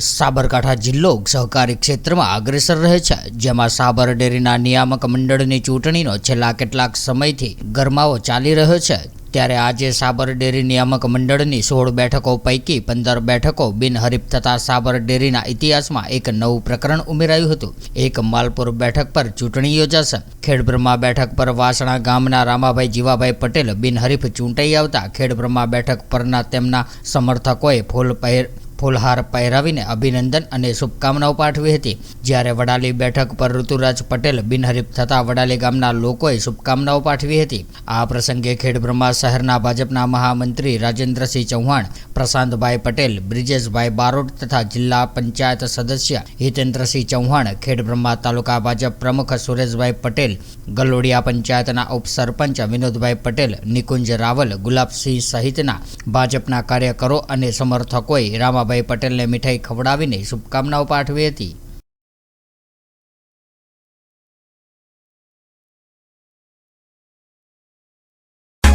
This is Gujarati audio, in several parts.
સાબરકાંઠા જિલ્લો સહકારી ક્ષેત્રમાં અગ્રેસર રહે છે. જેમાં સાબર ડેરીના નિયામક મંડળની ચૂંટણીનો છેલ્લા કેટલાક સમયથી ગરમાવો ચાલી રહ્યો છે. ત્યારે આજે સાબર ડેરી નિયામક મંડળની સોળ બેઠકો પૈકી પંદર બેઠકો બિનહરીફ થતા સાબર ડેરીના ઇતિહાસમાં એક નવું પ્રકરણ ઉમેરાયું હતું. એક માલપુર બેઠક પર ચૂંટણી યોજાશે. ખેડબ્રહ્મા બેઠક પર વાસણા ગામના રામાભાઈ જીવાભાઈ પટેલ બિનહરીફ ચૂંટાઈ આવતા ખેડબ્રહ્મા બેઠક પરના તેમના સમર્થકોએ ફૂલ પહેર ફૂલહાર પહેરાવીને અભિનંદન અને શુભકામનાઓ પાઠવી હતી. જ્યારે વડાલી બેઠક પર ઋતુરાજ પટેલ બિનહરીફ થતા વડાલી ગામના લોકોએ શુભકામનાઓ પાઠવી હતી. આ પ્રસંગે ખેડબ્રહ્મા શહેરના ભાજપના મહામંત્રી રાજેન્દ્રસિંહ ચૌહાણ, પ્રશાંતભાઈ પટેલ, બ્રિજેશભાઈ બારોટ તથા જિલ્લા પંચાયત સદસ્ય હિતેન્દ્રસિંહ ચૌહાણ ખેડબ્રહ્મા તાલુકા ભાજપ પ્રમુખ સુરેશભાઈ પટેલ, ગલોડિયા પંચાયતના ઉપસરપંચ વિનોદભાઈ પટેલ, નિકુંજ રાવલ, ગુલાબસિંહ સહિતના ભાજપના કાર્યકરો અને સમર્થકોએ રામાભાઈ પટેલને મીઠાઈ ખવડાવીને શુભકામનાઓ પાઠવી હતી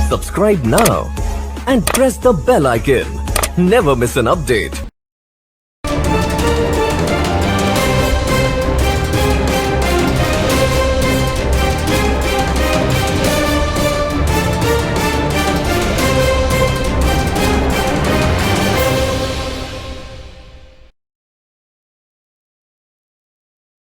Subscribe now and press the bell icon. Never miss an update.